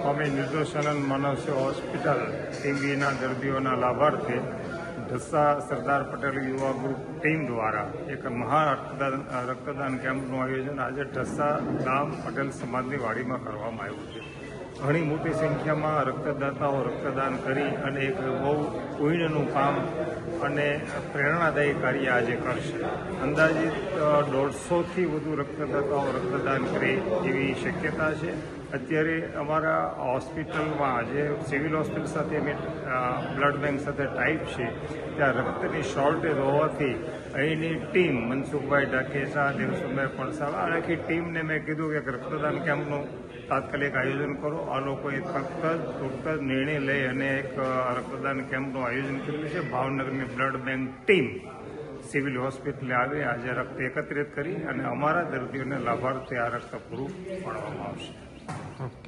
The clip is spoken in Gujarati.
સ્વામી નિર્દોષાનંદ માનવસેવા હોસ્પિટલ ટીબીના દર્દીઓના લાભાર્થે ઢસા સરદાર પટેલ યુવા ગ્રુપ ટીમ દ્વારા એક મહા રક્તદાન રક્તદાન કેમ્પનું આયોજન આજે ઢસા ગામ પટેલ સમાજની વાડીમાં કરવામાં આવ્યું છે. ઘણી મોટી સંખ્યામાં રક્તદાતાઓ રક્તદાન કરી અને એક બહુ પુણ્યનું કામ અને પ્રેરણાદાયી કાર્ય આજે કરશે. અંદાજિત દોઢસોથી વધુ રક્તદાતાઓ રક્તદાન કરે એવી શક્યતા છે. અત્યારે અમારા હોસ્પિટલમાં જે સિવિલ હોસ્પિટલ સાથે અમે બ્લડ બેંક સાથે ટાઈપ છે. ત્યાં રક્તની શોર્ટેજ હોવાથી અહીંની ટીમ મનસુખભાઈ ડાકેસા દેવસુભાઈ પડસાવા અને આખી ટીમને મેં કીધું કે રક્તદાન કેમ્પનું તાત્કાલિક આયોજન કરો. આ લોકોએ તુરત જ નિર્ણય લઈ અને એક રક્તદાન કેમ્પનું આયોજન કર્યું છે. ભાવનગરની બ્લડ બેંક ટીમ સિવિલ હોસ્પિટલે આવી, આજે રક્ત એકત્રિત કરી અને અમારા દર્દીઓને લાભાર્થે આ રક્ત પૂરું પાડવામાં આવશે. Hmm.